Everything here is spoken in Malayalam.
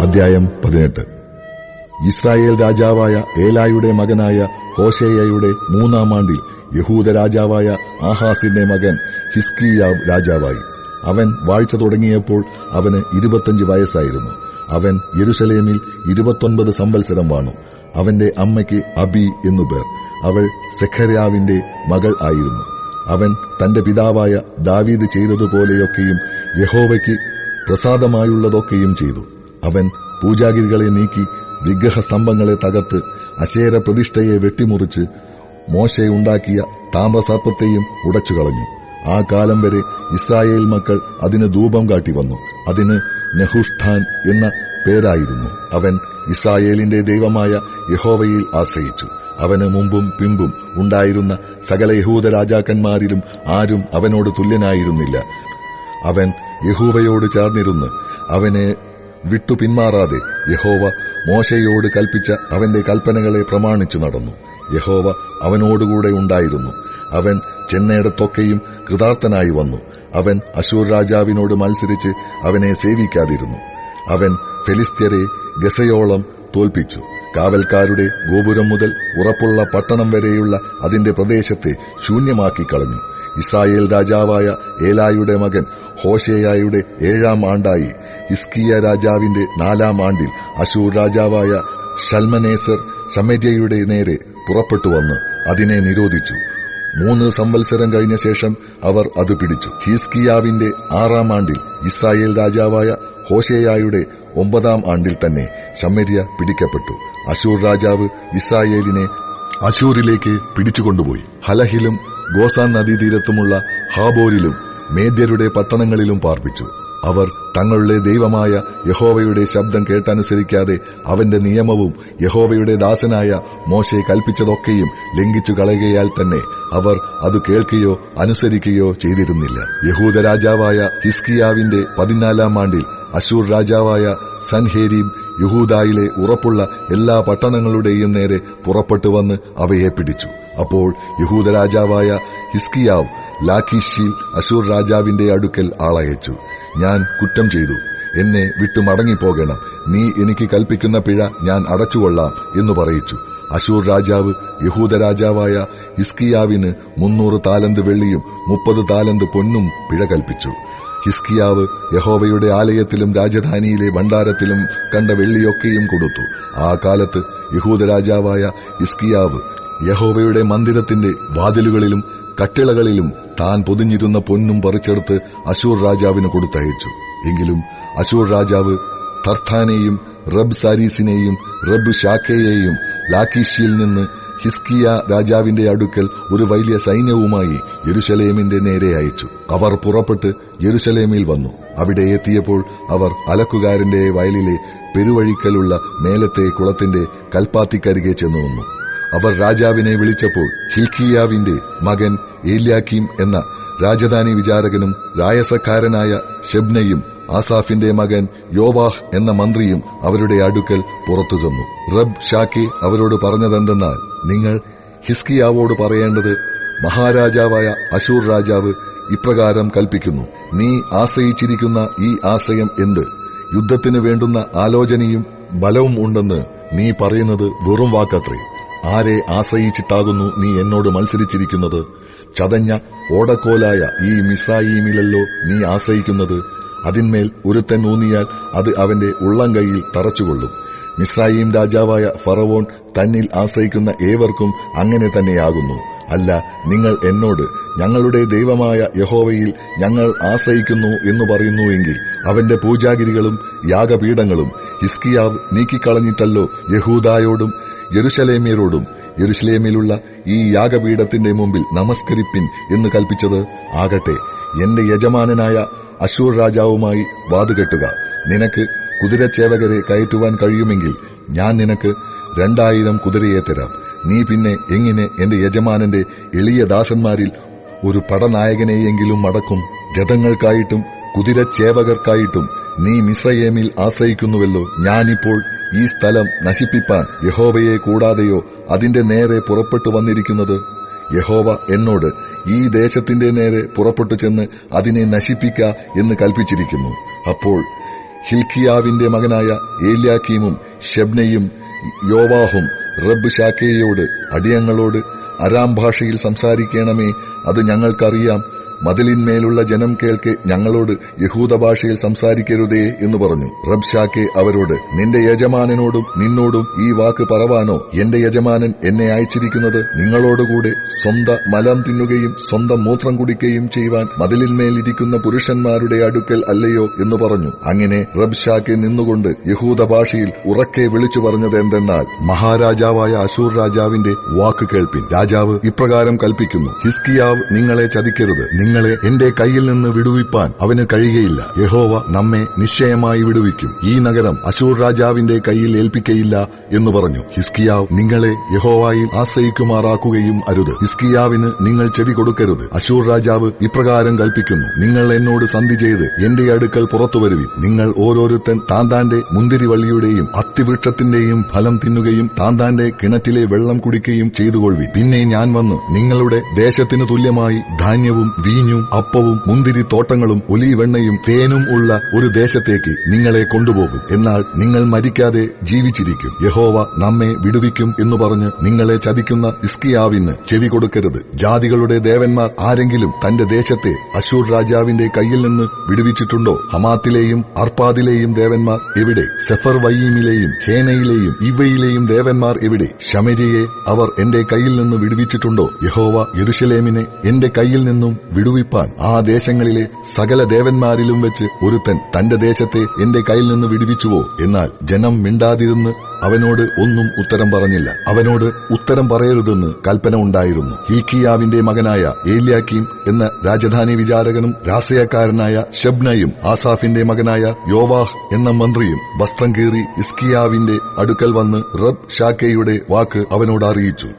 അധ്യായം പതിനെട്ട്. ഇസ്രായേൽ രാജാവായ ഏലായുടെ മകനായ ഹോഷേയയുടെ മൂന്നാം ആണ്ടിൽ യഹൂദ രാജാവായ ആഹാസിന്റെ മകൻ ഹിസ്കിയാവ് രാജാവായി. അവൻ വാഴ്ച തുടങ്ങിയപ്പോൾ അവന് ഇരുപത്തഞ്ച് വയസ്സായിരുന്നു. അവൻ യെരുസലേമിൽ ഇരുപത്തൊൻപത് സംവത്സരം വാണു. അവന്റെ അമ്മയ്ക്ക് അബി എന്നു പേർ. അവൾ സെഖര്യാവിന്റെ മകൾ ആയിരുന്നു. അവൻ തന്റെ പിതാവായ ദാവീദ് ചെയ്തതുപോലെയൊക്കെയും യഹോവയ്ക്ക് പ്രസാദമായുള്ളതൊക്കെയും ചെയ്തു. അവൻ പൂജാഗിരികളെ നീക്കി വിഗ്രഹസ്തംഭങ്ങളെ തകർത്ത് അശേര പ്രതിഷ്ഠയെ വെട്ടിമുറിച്ച് മോശയുണ്ടാക്കിയ താമ്രസർപ്പത്തെയും ഉടച്ചു കളഞ്ഞു ആ കാലം വരെ ഇസ്രായേൽ മക്കൾ അതിന് ധൂപം കാട്ടി വന്നു. അതിന് നെഹുഷ്ഠാൻ എന്ന പേരായിരുന്നു. അവൻ ഇസ്രായേലിന്റെ ദൈവമായ യഹോവയിൽ ആശ്രയിച്ചു. അവന് മുമ്പും പിമ്പും ഉണ്ടായിരുന്ന സകല യഹൂദ രാജാക്കന്മാരിലും ആരും അവനോട് തുല്യനായിരുന്നില്ല. അവൻ യഹൂവയോട് ചേർന്നിരുന്ന് അവനെ വിട്ടു പിന്മാറാതെ യഹോവ മോശയോട് കൽപ്പിച്ച അവന്റെ കൽപ്പനകളെ പ്രമാണിച്ചു നടന്നു. യഹോവ അവനോടുകൂടെ ഉണ്ടായിരുന്നു. അവൻ ചെന്നയിടത്തൊക്കെയും കൃതാർത്ഥനായി വന്നു. അവൻ അശൂർ രാജാവിനോട് മത്സരിച്ച് അവനെ സേവിക്കാതിരുന്നു. അവൻ ഫെലിസ്ത്യരെ ഗസയോളം തോൽപ്പിച്ചു. കാവൽക്കാരുടെ ഗോപുരം മുതൽ ഉറപ്പുള്ള പട്ടണം വരെയുള്ള അതിന്റെ പ്രദേശത്തെ ശൂന്യമാക്കി കളഞ്ഞു ഇസ്രായേൽ രാജാവായ ഏലായുടെ മകൻ ഹോഷേയായുടെ ഏഴാം ആണ്ടായി ഇസ്കിയ രാജാവിന്റെ നാലാം ആണ്ടിൽ അശൂർ രാജാവായ ഷൽമനേസർ ശമര്യയുടെ നേരെ പുറപ്പെട്ടു വന്ന് അതിനെ നിരോധിച്ചു. മൂന്ന് സംവത്സരം കഴിഞ്ഞ ശേഷം അവർ അത് പിടിച്ചു. ഹിസ്കിയാവിന്റെ ആറാം ആണ്ടിൽ ഇസ്രായേൽ രാജാവായ ഹോഷേയായുടെ ഒമ്പതാം ആണ്ടിൽ തന്നെ ശമര്യ പിടിക്കപ്പെട്ടു. അശൂർ രാജാവ് ഇസ്രായേലിനെ അശൂരിലേക്ക് പിടിച്ചുകൊണ്ടുപോയി. ഹലഹിലും ഗോസാൻ നദീതീരത്തുമുള്ള ഹാബോരിലും മേദ്യരുടെ പട്ടണങ്ങളിലും പാർപ്പിച്ചു. അവർ തങ്ങളുടെ ദൈവമായ യഹോവയുടെ ശബ്ദം കേട്ടനുസരിക്കാതെ അവന്റെ നിയമവും യഹോവയുടെ ദാസനായ മോശയെ കൽപ്പിച്ചതൊക്കെയും ലംഘിച്ചു കളയുകയാൽ തന്നെ അവർ അത് കേൾക്കുകയോ അനുസരിക്കുകയോ ചെയ്തിരുന്നില്ല. യഹൂദ രാജാവായ ഹിസ്കിയാവിന്റെ പതിനാലാം ആണ്ടിൽ അശൂർ രാജാവായ സൻഹേരീം യഹൂദായിലെ ഉറപ്പുള്ള എല്ലാ പട്ടണങ്ങളുടെയും നേരെ പുറപ്പെട്ടു വന്ന് അവയെ പിടിച്ചു. അപ്പോൾ യഹൂദ രാജാവായ ഹിസ്കിയാവ് ലാഖിഷിൽ അശൂർ രാജാവിന്റെ അടുക്കൽ ആളയച്ചു. ഞാൻ കുറ്റം ചെയ്തു. എന്നെ വിട്ടു മടങ്ങിപ്പോകണം. നീ എനിക്ക് കൽപ്പിക്കുന്ന പിഴ ഞാൻ അടച്ചുകൊള്ളാം എന്ന് പറയിച്ചു. അശൂർ രാജാവ് യഹൂദ രാജാവായ ഹിസ്കിയാവിന് മുന്നൂറ് താലന്ത് വെള്ളിയും മുപ്പത് താലന്ത് പൊന്നും പിഴ കൽപ്പിച്ചു. ഹിസ്കിയാവ് യഹോവയുടെ ആലയത്തിലും രാജധാനിയിലെ ഭണ്ഡാരത്തിലും കണ്ട വെള്ളിയൊക്കെയും കൊടുത്തു. ആ കാലത്ത് യഹൂദ രാജാവായ ഹിസ്കിയാവ് യഹോവയുടെ മന്ദിരത്തിന്റെ വാതിലുകളിലും കട്ടിളകളിലും താൻ പൊതിഞ്ഞിരുന്ന പൊന്നും പറിച്ചെടുത്ത് അശൂർ രാജാവിന് കൊടുത്തയച്ചു. എങ്കിലും അശൂർ രാജാവ് തർത്ഥാനെയും റബ് സാരീസിനെയും റബ് ഷാക്കയെയും ലാക്കീഷിയിൽ നിന്ന് ഹിസ്കിയ രാജാവിന്റെ അടുക്കൽ ഒരു വലിയ സൈന്യവുമായി യെരുശലേമിന്റെ നേരെ അയച്ചു. അവർ പുറപ്പെട്ട് യെരുശലേമിൽ വന്നു. അവിടെ എത്തിയപ്പോൾ അവർ അലക്കുകാരന്റെ വയലിലെ പെരുവഴിക്കലുള്ള മേലത്തെ കുളത്തിന്റെ കൽപ്പാത്തിക്കരികെ ചെന്നു വന്നു അവർ രാജാവിനെ വിളിച്ചപ്പോൾ ഹിൽക്കിയാവിന്റെ മകൻ ഏല്യാക്കീം എന്ന രാജധാനി വിചാരകനും രായസക്കാരനായ ഷെബ്നയും ആസാഫിന്റെ മകൻ യോവാഹ് എന്ന മന്ത്രിയും അവരുടെ അടുക്കൽ പുറത്തു ചെന്നു. റബ് ഷാക്കി അവരോട് പറഞ്ഞതെന്തെന്നാൽ നിങ്ങൾ ഹിസ്കിയാവോട് പറയേണ്ടത് മഹാരാജാവായ അശൂർ രാജാവ് ഇപ്രകാരം കൽപ്പിക്കുന്നു. നീ ആശ്രയിച്ചിരിക്കുന്ന ഈ ആശ്രയം എന്ത്? യുദ്ധത്തിന് വേണ്ടുന്ന ആലോചനയും ബലവും ഉണ്ടെന്ന് നീ പറയുന്നത് വെറും വാക്കത്രേ. ആരെ ആശ്രയിച്ചിട്ടാകുന്നു നീ എന്നോട് മത്സരിച്ചിരിക്കുന്നത്? ചതഞ്ഞ ഓടക്കോലായ ഈ മിസ്രായീമിലല്ലോ നീ ആശ്രയിക്കുന്നത്. അതിന്മേൽ ഒരുത്തൻ ഊന്നിയാൽ അത് അവന്റെ ഉള്ളം കൈയിൽ തറച്ചുകൊള്ളും. മിസ്രായീം രാജാവായ ഫറവോൺ തന്നിൽ ആശ്രയിക്കുന്ന ഏവർക്കും അങ്ങനെ തന്നെയാകുന്നു. അല്ല നിങ്ങൾ എന്നോട് ഞങ്ങളുടെ ദൈവമായ യഹോവയിൽ ഞങ്ങൾ ആശ്രയിക്കുന്നു എന്ന് പറയുന്നുവെങ്കിൽ അവന്റെ പൂജാഗിരികളും യാഗപീഠങ്ങളും ഹിസ്കിയാവ് നീക്കിക്കളഞ്ഞിട്ടല്ലോ യഹൂദായോടും യെരുശലേമ്യരോടും. യെരുശലേമിലുള്ള ഈ യാഗപീഠത്തിന്റെ മുമ്പിൽ നമസ്കരിപ്പിൻ എന്ന് കൽപ്പിച്ചത് ആകട്ടെ. എന്റെ യജമാനനായ അശൂർ രാജാവുമായി വാതുകെട്ടുക നിനക്ക് കുതിരച്ചേവകരെ കയറ്റുവാൻ കഴിയുമെങ്കിൽ ഞാൻ നിനക്ക് രണ്ടായിരം കുതിരയെ തരാം. നീ പിന്നെ എങ്ങനെ എന്റെ യജമാനന്റെ എളിയ ദാസന്മാരിൽ ഒരു പടനായകനെയെങ്കിലും മടക്കും രഥങ്ങൾക്കായിട്ടും കുതിരച്ചേവകർക്കായിട്ടും നീ മിസ്രയേമിൽ ആശ്രയിക്കുന്നുവല്ലോ. ഞാനിപ്പോൾ ഈ സ്ഥലം നശിപ്പിപ്പാൻ യഹോവയെ കൂടാതെയോ അതിന്റെ നേരെ പുറപ്പെട്ടു വന്നിരിക്കുന്നത്? യഹോവ എന്നോട് ഈ ദേശത്തിന്റെ നേരെ പുറപ്പെട്ടു ചെന്ന് അതിനെ നശിപ്പിക്ക എന്ന് കൽപ്പിച്ചിരിക്കുന്നു. അപ്പോൾ ഹിൽക്കിയാവിന്റെ മകനായ ഏലിയാക്കീമും ഷെബ്നയും യോവാഹും റബ്ബ് ഷാക്കേയോട് അടിയങ്ങളോട് അരാം ഭാഷയിൽ സംസാരിക്കണമേ അത് ഞങ്ങൾക്കറിയാം. മതിലിന്മേലുള്ള ജനം കേൾക്കെ ഞങ്ങളോട് യഹൂദ ഭാഷയിൽ സംസാരിക്കരുതേ എന്ന് പറഞ്ഞു. റബ്ഷാക്കെ അവരോട് നിന്റെ യജമാനനോടും നിന്നോടും ഈ വാക്ക് പറവാനോ? എന്റെ യജമാനൻ എന്നെ അയച്ചിരിക്കുന്നത് നിങ്ങളോടുകൂടെ സ്വന്തം മലം തിന്നുകയും സ്വന്തം മൂത്രം കുടിക്കുകയും ചെയ്യുവാൻ മതിലിന്മേലിരിക്കുന്ന പുരുഷന്മാരുടെ അടുക്കൽ അല്ലയോ എന്ന് പറഞ്ഞു. അങ്ങനെ റബ്ഷാക്കെ നിന്നുകൊണ്ട് യഹൂദ ഭാഷയിൽ ഉറക്കെ വിളിച്ചു പറഞ്ഞത് എന്തെന്നാൽ മഹാരാജാവായ അശൂർ രാജാവിന്റെ വാക്ക് കേൾപ്പിൻ. രാജാവ് ഇപ്രകാരം കൽപ്പിക്കുന്നു. ഹിസ്കിയാവ് നിങ്ങളെ ചതിക്കരുത്. നിങ്ങളെ എന്റെ കയ്യിൽ നിന്ന് വിടുവിപ്പാൻ അവന് കഴിയുകയില്ല. യഹോവ നമ്മെ നിശ്ചയമായി വിടുവിക്കും. ഈ നഗരം അശൂർ രാജാവിന്റെ കയ്യിൽ ഏൽപ്പിക്കയില്ല എന്ന് പറഞ്ഞു. ഹിസ്കിയാവ് നിങ്ങളെ യഹോവായിൽ ആശ്രയിക്കുമാറാക്കുകയും അരുത്. ഹിസ്കിയാവിന് നിങ്ങൾ ചെവി കൊടുക്കരുത്. അശൂർ രാജാവ് ഇപ്രകാരം കൽപ്പിക്കുന്നു. നിങ്ങൾ എന്നോട് സന്ധി ചെയ്ത് എന്റെ അടുക്കൽ പുറത്തു വരുവിൻ. നിങ്ങൾ ഓരോരുത്തൻ താന്താന്റെ മുന്തിരിവള്ളിയുടെയും അത്തിവൃക്ഷത്തിന്റെയും ഫലം തിന്നുകയും താന്താന്റെ കിണറ്റിലെ വെള്ളം കുടിക്കുകയും ചെയ്തുകൊള്ളുവിൻ. പിന്നെ ഞാൻ വന്ന് നിങ്ങളുടെ ദേശത്തിന് തുല്യമായി ധാന്യവും വീഞ്ഞും അപ്പവും മുന്തിരി തോട്ടങ്ങളും ഒലിവെണ്ണയും തേനും ഉള്ള ഒരു ദേശത്തേക്ക് നിങ്ങളെ കൊണ്ടുപോകും. എന്നാൽ നിങ്ങൾ മരിക്കാതെ ജീവിച്ചിരിക്കും. യഹോവ നമ്മെ വിടുവിക്കും എന്ന് പറഞ്ഞ് നിങ്ങളെ ചതിക്കുന്ന ഇസ്കിയാവിന് ചെവി കൊടുക്കരുത്. ജാതികളുടെ ദേവന്മാർ ആരെങ്കിലും തന്റെ ദേശത്തെ അശൂർ രാജാവിന്റെ കയ്യിൽ നിന്ന് വിടുവിച്ചിട്ടുണ്ടോ? ഹമാത്തിലെയും അർപ്പാദിലെയും ദേവന്മാർ എവിടെ? സെഫർ വയ്യീമിലെയും ഹേനയിലെയും ഇവയിലെയും ദേവന്മാർ എവിടെ? ശമരിയെ അവർ എന്റെ കയ്യിൽ നിന്ന് വിടുവിച്ചിട്ടുണ്ടോ? യഹോവ യെരുഷലേമിനെ എന്റെ കയ്യിൽ നിന്നും വിടുവിപ്പാൻ ആ ദേശങ്ങളിലെ സകല ദേവന്മാരിലും വെച്ച് ഒരുത്തൻ തന്റെ ദേശത്തെ എന്റെ കയ്യിൽ നിന്ന് വിടുവിച്ചുവോ? എന്നാൽ ജനം മിണ്ടാതിരുന്ന് അവനോട് ഒന്നും ഉത്തരം പറഞ്ഞില്ല. അവനോട് ഉത്തരം പറയരുതെന്ന് കൽപ്പന ഉണ്ടായിരുന്നു. ഹിൽക്കിയാവിന്റെ മകനായ ഏലിയാക്കീം എന്ന രാജധാനി വിചാരകനും രാസയക്കാരനായ ഷബ്നയും ആസാഫിന്റെ മകനായ യോവാഹ് എന്ന മന്ത്രിയും വസ്ത്രം കീറി ഇസ്കിയാവിന്റെ അടുക്കൽ വന്ന് റബ് ഷാക്കയുടെ വാക്ക് അവനോട് അറിയിച്ചു.